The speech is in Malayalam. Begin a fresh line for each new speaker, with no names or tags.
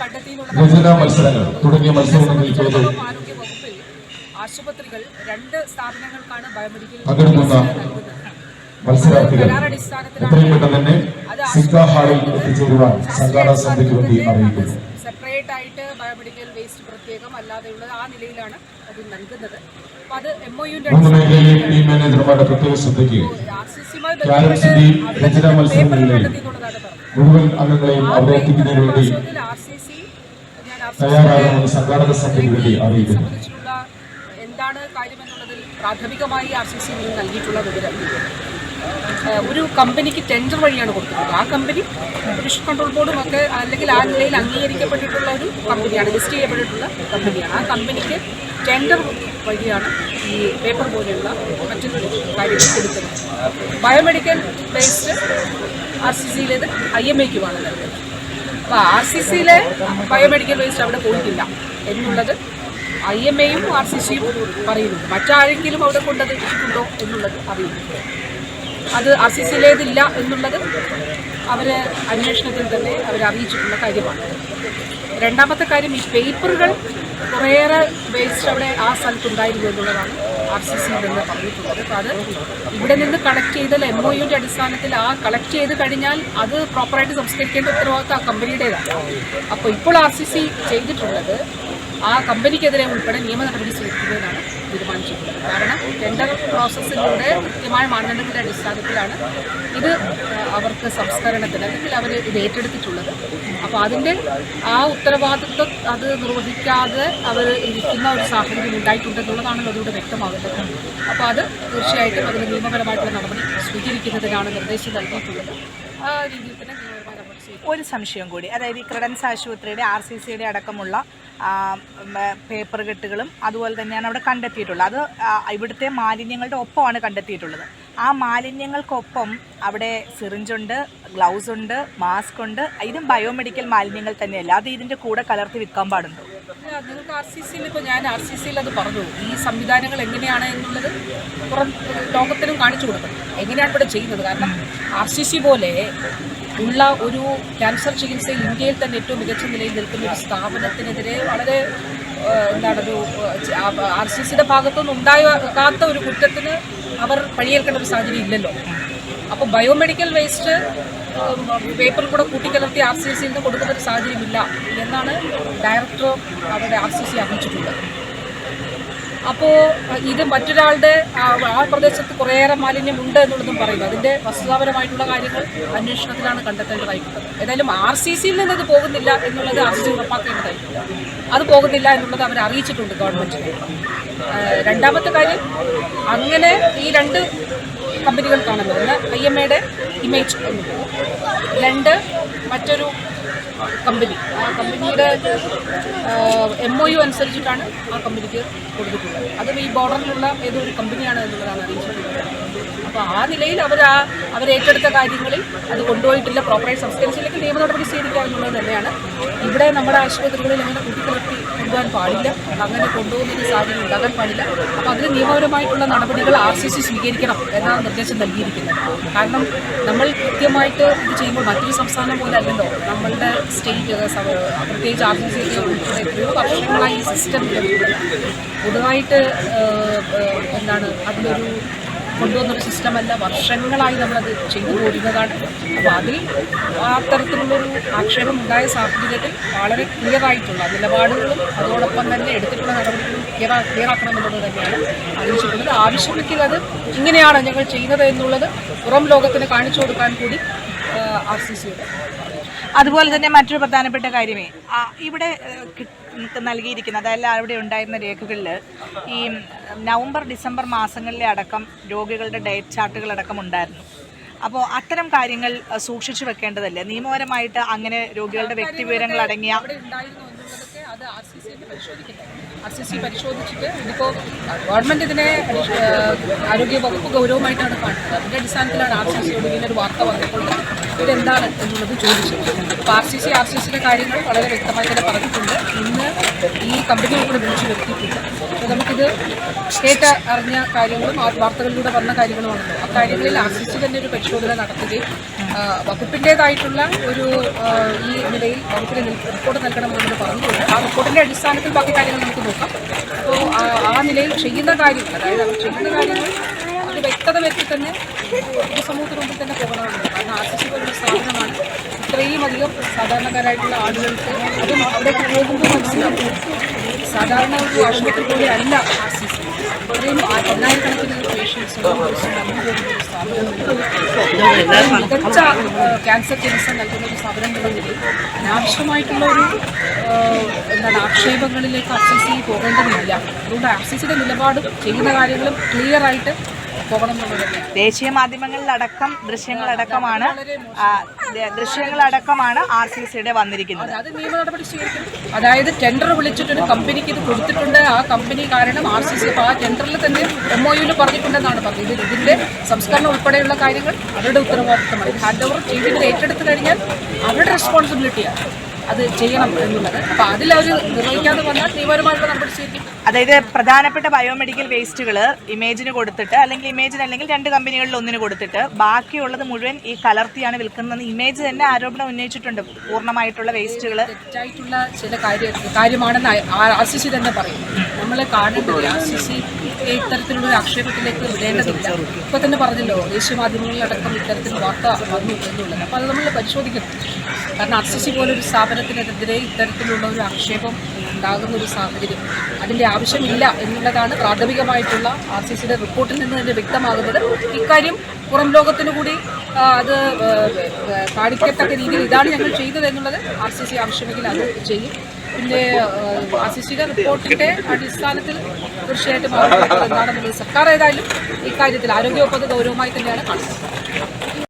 കണ്ടെത്തിയെന്നുള്ള
രചനാ മത്സരങ്ങൾ തുടങ്ങിയ മത്സരങ്ങളിൽ പേര്
ആശുപത്രികൾ രണ്ട് സ്ഥാപനങ്ങൾക്കാണ് ബയോമെഡിക്കൽ
പങ്കെടുക്കുന്ന മത്സരാർത്ഥികൾ എത്രയും പെട്ടെന്ന് തന്നെ സിക്ക ഹാളിൽ എത്തിച്ചേരുവാൻ സംഘാടന സമിതിക്ക് വേണ്ടി അറിയിക്കുന്നു.
സെപ്പറേറ്റ് ആയിട്ട് ബയോമെഡിക്കൽ വേസ്റ്റ് പ്രത്യേകം അല്ലാതെയുള്ളത് ആ നിലയിലാണ് അത് നൽകുന്നത്. അപ്പൊ അത് എം ഒ യുന്റെ
ടീം മാനേജർമാരുടെ പ്രത്യേക ശ്രദ്ധയ്ക്ക് രചനാ
പറഞ്ഞത്
മുഴുവൻ അംഗങ്ങളെയും അവിടെ എത്തിക്കുന്നതിന് വേണ്ടി തയ്യാറാകണമെന്ന് സംഘാടക സമിതിക്ക് വേണ്ടി അറിയിക്കുന്നു.
എന്താണ് കാര്യമെന്നുള്ളതിൽ പ്രാഥമികമായി ആർ സി സി നൽകിയിട്ടുള്ള വിവരം. ഒരു കമ്പനിക്ക് ടെൻഡർ വഴിയാണ് കൊടുക്കുന്നത്. ആ കമ്പനി പൊല്യൂഷൻ കൺട്രോൾ ബോർഡും ഒക്കെ അല്ലെങ്കിൽ ആ നിലയിൽ അംഗീകരിക്കപ്പെട്ടിട്ടുള്ള ഒരു കമ്പനിയാണ് ലിസ്റ്റ് ചെയ്യപ്പെട്ടിട്ടുള്ള കമ്പനിയാണ്. ആ കമ്പനിക്ക് ടെൻഡർ വഴിയാണ് ഈ പേപ്പർ പോലെയുള്ള മറ്റു കാര്യങ്ങൾ കൊടുക്കുന്നത് ബയോമെഡിക്കൽ ബേസ്ഡ് ആർ സി സിയിലേത് ഐ എം എക്കുമാണ് നൽകുന്നത്. അപ്പോൾ ആർ സി സിയിലെ ബയോമെഡിക്കൽ വേസ്റ്റ് അവിടെ പോയിട്ടില്ല എന്നുള്ളത് ഐ എം എയും ആർ സി സിയും പറയുന്നുണ്ട് മറ്റാരെങ്കിലും അവിടെ കൊണ്ടത് ഇട്ടിട്ടുണ്ടോ എന്നുള്ളത് അറിയുന്നു അത് ആർ സി സിയിലേതില്ല എന്നുള്ളത് അവർ അന്വേഷണത്തിൽ തന്നെ അവർ അറിയിച്ചിട്ടുള്ള കാര്യമാണ്. രണ്ടാമത്തെ കാര്യം ഈ പേപ്പറുകൾ കുറേയേറെ വേസ്റ്റ് അവിടെ ആ സ്ഥലത്തുണ്ടായിരുന്നു എന്നുള്ളതാണ് ആർ സി സിയിൽ നിന്ന് പറഞ്ഞിട്ടുള്ളത്. അപ്പോൾ അത് ഇവിടെ നിന്ന് കളക്ട് ചെയ്ത എം ഒ യുടെ അടിസ്ഥാനത്തിൽ ആ കളക്ട് ചെയ്ത് കഴിഞ്ഞാൽ അത് പ്രോപ്പറായിട്ട് സംസ്കരിക്കേണ്ട ഉത്തരവാദിത്വം ആ കമ്പനിയുടേതാണ് അപ്പോൾ ഇപ്പോൾ ആർ സി സി ചെയ്തിട്ടുള്ളത് ആ കമ്പനിക്കെതിരെ ഉൾപ്പെടെ നിയമ നടപടി സ്വീകരിക്കുന്നതിനാണ് തീരുമാനിച്ചിട്ടുള്ളത് കാരണം ടെൻഡർ പ്രോസസ്സിലൂടെ കൃത്യമായ മാനദണ്ഡങ്ങളുടെ അടിസ്ഥാനത്തിലാണ് ഇത് അവർക്ക് സംസ്കരണത്തിന് അല്ലെങ്കിൽ അവർ ഇത് ഏറ്റെടുത്തിട്ടുള്ളത്. അപ്പോൾ അതിന്റെ ആ ഉത്തരവാദിത്വം അത് നിർവഹിക്കാതെ അവർ ഇരിക്കുന്ന ഒരു സാഹചര്യം ഉണ്ടായിട്ടുണ്ടെന്നുള്ളതാണല്ലോ അതിലൂടെ വ്യക്തമാകുന്നത്. അപ്പോൾ അത് തീർച്ചയായിട്ടും അതിന് നിയമപരമായിട്ടുള്ള നടപടി സ്വീകരിക്കുന്നതിനാണ് നിർദ്ദേശം നൽകിയിട്ടുള്ളത്. ആ രീതിയിൽ തന്നെ
ഒരു സംശയം കൂടി. അതായത് ഈ ക്രെഡൻസ് ആശുപത്രിയുടെ ആർ സി സിയുടെ അടക്കമുള്ള പേപ്പർ കെട്ടുകളും അതുപോലെ തന്നെയാണ് അവിടെ കണ്ടെത്തിയിട്ടുള്ളത്. അത് ഇവിടുത്തെ മാലിന്യങ്ങളുടെ ഒപ്പമാണ് കണ്ടെത്തിയിട്ടുള്ളത്. ആ മാലിന്യങ്ങൾക്കൊപ്പം അവിടെ സിറിഞ്ചുണ്ട് ഗ്ലൗസ് ഉണ്ട് മാസ്ക് ഉണ്ട്. ഇതും ബയോമെഡിക്കൽ മാലിന്യങ്ങൾ തന്നെയല്ല. അത് ഇതിന്റെ കൂടെ കലർത്തി വിൽക്കാൻ പാടുണ്ടോ?
നിങ്ങൾക്ക് ആർ സി സിയിൽ ഇപ്പോൾ ഞാൻ ആർ സി സിയിൽ അത് പറഞ്ഞു. ഈ സംവിധാനങ്ങൾ എങ്ങനെയാണ് എന്നുള്ളത് പുറം ലോകത്തിനും കാണിച്ചു കൊടുക്കണം എങ്ങനെയാണ് ഇവിടെ ചെയ്യുന്നത്? കാരണം ആർ സി സി പോലെ ഉള്ള ഒരു ക്യാൻസർ ചികിത്സ ഇന്ത്യയിൽ തന്നെ ഏറ്റവും മികച്ച നിലയിൽ നിൽക്കുന്ന ഒരു സ്ഥാപനത്തിനെതിരെ വളരെ എന്താണ് എന്താണൊരു ആർ സി സിയുടെ ഭാഗത്തുനിന്ന് ഉണ്ടാകാത്ത ഒരു കുറ്റത്തിന് അവർ പഴിയേൽക്കേണ്ട ഒരു സാഹചര്യം ഇല്ലല്ലോ. അപ്പോൾ ബയോമെഡിക്കൽ വേസ്റ്റ് പേപ്പറിൽ കൂടെ കൂട്ടിക്കലർത്തി ആർ സി സിയിൽ നിന്ന് കൊടുക്കുന്ന ഒരു സാഹചര്യമില്ല എന്നാണ് ഡയറക്ടർ അവരുടെ ആർ സി സി അറിയിച്ചിട്ടുള്ളത്. അപ്പോൾ ഇത് മറ്റൊരാളുടെ ആ പ്രദേശത്ത് കുറേയേറെ മാലിന്യം ഉണ്ട് എന്നുള്ളതും പറയുന്നു. അതിന്റെ വസ്തുതാപരമായിട്ടുള്ള കാര്യങ്ങൾ അന്വേഷണത്തിലാണ് കണ്ടെത്തേണ്ടതായിട്ടുള്ളത് ഏതായാലും ആർ സി സിയിൽ നിന്ന് ഇത് പോകുന്നില്ല എന്നുള്ളത് ആർ സി ഉറപ്പാക്കേണ്ടതായിട്ടുണ്ട്. അത് പോകുന്നില്ല എന്നുള്ളത് അവർ അറിയിച്ചിട്ടുണ്ട് ഗവൺമെന്റിനെ രണ്ടാമത്തെ കാര്യം അങ്ങനെ ഈ രണ്ട് കമ്പനികൾക്കാണല്ലോ ഒന്ന് ഐ എം എയുടെ ഇമേജ് രണ്ട് മറ്റൊരു കമ്പനി. ആ കമ്പനിയുടെ എം ഒ യു അനുസരിച്ചിട്ടാണ് ആ കമ്പനിക്ക് കൊടുത്തിട്ടുള്ളത്. അതും ഈ ബോർഡറിലുള്ള ഏതൊരു കമ്പനിയാണ് എന്നുള്ളതാണ് അറിയിച്ചിട്ടുള്ളത്. അപ്പോൾ ആ നിലയിൽ അവർ ആ അവർ ഏറ്റെടുത്ത കാര്യങ്ങളിൽ അത് കൊണ്ടുപോയിട്ടില്ല. പ്രോപ്പറായി സംസ്കരിച്ചില്ലെങ്കിൽ നിയമ നടപടി സ്വീകരിക്കുക എന്നുള്ളത് തന്നെയാണ്. ഇവിടെ നമ്മുടെ ആശുപത്രികളിൽ അങ്ങനെ കുട്ടികളെത്തി കൊണ്ടുപോകാൻ പാടില്ല. അങ്ങനെ കൊണ്ടുപോകുന്നൊരു സാഹചര്യം ഉണ്ടാകാൻ പാടില്ല. അപ്പോൾ അതിന് നിയമപരമായിട്ടുള്ള നടപടികൾ ആർ സി സി സ്വീകരിക്കണം എന്നാണ് നിർദ്ദേശം നൽകിയിരിക്കുന്നത്. കാരണം നമ്മൾ കൃത്യമായിട്ട് ഇത് ചെയ്യുമ്പോൾ മറ്റൊരു സംസ്ഥാനം പോലെ അല്ലല്ലോ. നമ്മളുടെ സ്റ്റേറ്റ് പ്രത്യേകിച്ച് ആർ സി സി എത്രയോ വർഷങ്ങളായി ഈ സിസ്റ്റം പൊതുവായിട്ട് എന്താണ് അതിലൊരു കൊണ്ടുവന്നൊരു സിസ്റ്റമല്ല വർഷങ്ങളായി നമ്മളത് ചെയ്തു പോരുന്നതാണ് അപ്പോൾ അതിൽ ആ തരത്തിലുള്ളൊരു ആക്ഷേപം ഉണ്ടായ സാഹചര്യത്തിൽ വളരെ ക്ലിയർ ആയിട്ടുള്ള നിലപാടുകളും അതോടൊപ്പം തന്നെ എടുത്തിട്ടുള്ള നടപടികളും ക്ലിയർ ആക്കണമെന്നുള്ളത് തന്നെയാണ് അറിയിച്ചിട്ടുള്ളത് ആവശ്യമെങ്കിൽ അത് ഇങ്ങനെയാണ് ഞങ്ങൾ ചെയ്യുന്നത് എന്നുള്ളത് പുറം ലോകത്തിന് കാണിച്ചു കൊടുക്കാൻ കൂടി ആർ സി സിയുടെ
അതുപോലെ തന്നെ മറ്റൊരു പ്രധാനപ്പെട്ട കാര്യമേ ഇവിടെ നൽകിയിരിക്കുന്ന അതായത് അവിടെ ഉണ്ടായിരുന്ന രേഖകളിൽ ഈ നവംബർ ഡിസംബർ മാസങ്ങളിലെ അടക്കം രോഗികളുടെ ഡയറ്റ് ചാർട്ടുകൾ അടക്കം ഉണ്ടായിരുന്നു. അപ്പോൾ അത്തരം കാര്യങ്ങൾ സൂക്ഷിച്ചു വെക്കേണ്ടതല്ലേ? നിയമപരമായിട്ട് അങ്ങനെ രോഗികളുടെ
വ്യക്തി വിവരങ്ങൾ അടങ്ങിയ അത് ആർ സി സി പരിശോധിക്കുന്നത് ആർ സി സി പരിശോധിച്ചിട്ട് ഇതിപ്പോൾ ഗവൺമെന്റ് ഇതിനെ ആരോഗ്യ വകുപ്പ് ഗൗരവമായിട്ടാണ് കാണുന്നത്. അതിന്റെ അടിസ്ഥാനത്തിലാണ് ആർ സി സിയോട് ഇങ്ങനെ ഒരു വാർത്ത വന്നിട്ടുള്ളത്. ഇതെന്താണ് എന്നുള്ളത് ചോദിച്ചു. അപ്പോൾ R C C R C സിയുടെ കാര്യങ്ങൾ വളരെ വ്യക്തമായി തന്നെ പറഞ്ഞിട്ടുണ്ട്. ഇന്ന് ഈ കമ്പനിയെ കൂടെ വിളിച്ചു വരുത്തിയിട്ടുണ്ട് അപ്പോൾ നമുക്കിത് കേട്ട് അറിഞ്ഞ കാര്യങ്ങളും ആ വാർത്തകളിലൂടെ വന്ന കാര്യങ്ങളുമാണല്ലോ. ആ കാര്യങ്ങളിൽ ആർ സി സി തന്നെ ഒരു പരിശോധന നടത്തുകയും വകുപ്പിന്റേതായിട്ടുള്ള ഒരു ഈ നിലയിൽ വകുപ്പിന് റിപ്പോർട്ട് നൽകണമെന്ന് പറഞ്ഞിട്ടുണ്ട് ആ റിപ്പോർട്ടിന്റെ അടിസ്ഥാനത്തിൽ ബാക്കി കാര്യങ്ങൾ നമുക്ക് നോക്കാം. അപ്പോൾ ആ- നിലയിൽ ചെയ്യുന്ന കാര്യം അതായത് അവർ ചെയ്യുന്ന കാര്യങ്ങൾ അത് വ്യക്തത വരുത്തി തന്നെ ഒരു സമൂഹത്തിന് മുമ്പിൽ തന്നെ പോകണമെന്നുണ്ട് കാരണം ആർ സി സി സ്ഥാപനമാണ് ഇത്രയും അധികം സാധാരണക്കാരായിട്ടുള്ള ആളുകൾക്ക് അതും അവിടെ പോകുമ്പോൾ മനസ്സിലാക്കും സാധാരണ ഒരു ആശുപത്രി പോലെ അല്ല ആ- എണ്ണായിരക്കണക്കിന് പേഷ്യൻസ് മികച്ച ക്യാൻസർ ചികിത്സ നൽകുന്ന ഒരു സ്ഥാപനം അനാവശ്യമായിട്ടുള്ള ഒരു എന്താണ് ആക്ഷേപങ്ങളിലേക്ക് ആർ സി സി പോകേണ്ടതില്ല. അതുകൊണ്ട് ആർ സി സിയുടെ നിലപാടും ചെയ്യുന്ന കാര്യങ്ങളും ക്ലിയർ
ദേശീയ മാധ്യമങ്ങളിലടക്കം ദൃശ്യങ്ങളടക്കമാണ് ദൃശ്യങ്ങളടക്കമാണ് ആർ സി സിയുടെ വന്നിരിക്കുന്നത്.
അത് നിയമ നടപടി സ്വീകരിക്കണം അതായത് ടെൻഡർ വിളിച്ചിട്ടൊരു കമ്പനിക്ക് ഇത് കൊടുത്തിട്ടുണ്ട്. ആ കമ്പനി കാരണം ആർ സി സി ആ ടെൻഡറിൽ തന്നെ എം ഒ യുവിൽ പറഞ്ഞിട്ടുണ്ടെന്നാണ് പറഞ്ഞത്. ഇത് ഇതിന്റെ സംസ്കരണം ഉൾപ്പെടെയുള്ള കാര്യങ്ങൾ അവരുടെ ഉത്തരവാദിത്തമാണ്. ഹാൻഡ് ഓവർ ചെയ്തിട്ട് ഏറ്റെടുത്ത് കഴിഞ്ഞാൽ അവരുടെ റെസ്പോൺസിബിലിറ്റിയാണ് അത് ചെയ്യണം എന്നുള്ളത്. അപ്പോൾ അതിൽ അവർ നിർവഹിക്കാതെ വന്നാൽ നിയമപരമായിട്ടുള്ള നടപടി സ്വീകരിക്കും
അതായത് പ്രധാനപ്പെട്ട ബയോമെഡിക്കൽ വേസ്റ്റുകൾ ഇമേജിന് കൊടുത്തിട്ട് അല്ലെങ്കിൽ ഇമേജിന് അല്ലെങ്കിൽ രണ്ട് കമ്പനികളിൽ ഒന്നിന് കൊടുത്തിട്ട് ബാക്കിയുള്ളത് മുഴുവൻ ഈ കലർത്തിയാണ് വിൽക്കുന്നത്. ഇമേജ് തന്നെ ആരോപണം ഉന്നയിച്ചിട്ടുണ്ട്. പൂർണമായിട്ടുള്ള വേസ്റ്റുകൾ
തെറ്റായിട്ടുള്ള ചില കാര്യ കാര്യമാണെന്ന് ആർ സി സി തന്നെ പറയും. നമ്മൾ കാണേണ്ടത് ആർ സി സി ഇത്തരത്തിലുള്ള ഒരു ആക്ഷേപത്തിലേക്ക് വിടേണ്ടതില്ല. ഇപ്പൊ തന്നെ പറഞ്ഞല്ലോ ദേശീയ മാധ്യമങ്ങളിലടക്കം ഇത്തരത്തിൽ വാർത്ത വന്നു എന്നുള്ളത്. അപ്പോൾ അത് നമ്മൾ പരിശോധിക്കണം. കാരണം അസിസി പോലൊരു സ്ഥാപനത്തിനെതിരെ ഇത്തരത്തിലുള്ള ഒരു ആക്ഷേപം ഉണ്ടാകുന്ന ഒരു സാഹചര്യം. അതിന്റെ ആവശ്യമില്ല എന്നുള്ളതാണ് പ്രാഥമികമായിട്ടുള്ള ആർ സി സിയുടെ റിപ്പോർട്ടിൽ നിന്ന് തന്നെ വ്യക്തമാകുന്നത്. ഇക്കാര്യം പുറം ലോകത്തിനു കൂടി അത് കാണിക്കത്തക്ക രീതിയിൽ ഇതാണ് ഞങ്ങൾ ചെയ്തത് എന്നുള്ളത് ആർ സി സി ആവശ്യമെങ്കിൽ അത് ചെയ്യും. പിന്നെ ആർ സി സിയുടെ റിപ്പോർട്ടിന്റെ അടിസ്ഥാനത്തിൽ തീർച്ചയായിട്ടും എന്താണെന്നുള്ളത് സർക്കാർ ഏതായാലും ഇക്കാര്യത്തിൽ ആരോഗ്യവകുപ്പ് ഗൗരവമായി തന്നെയാണ് കാണുന്നത്.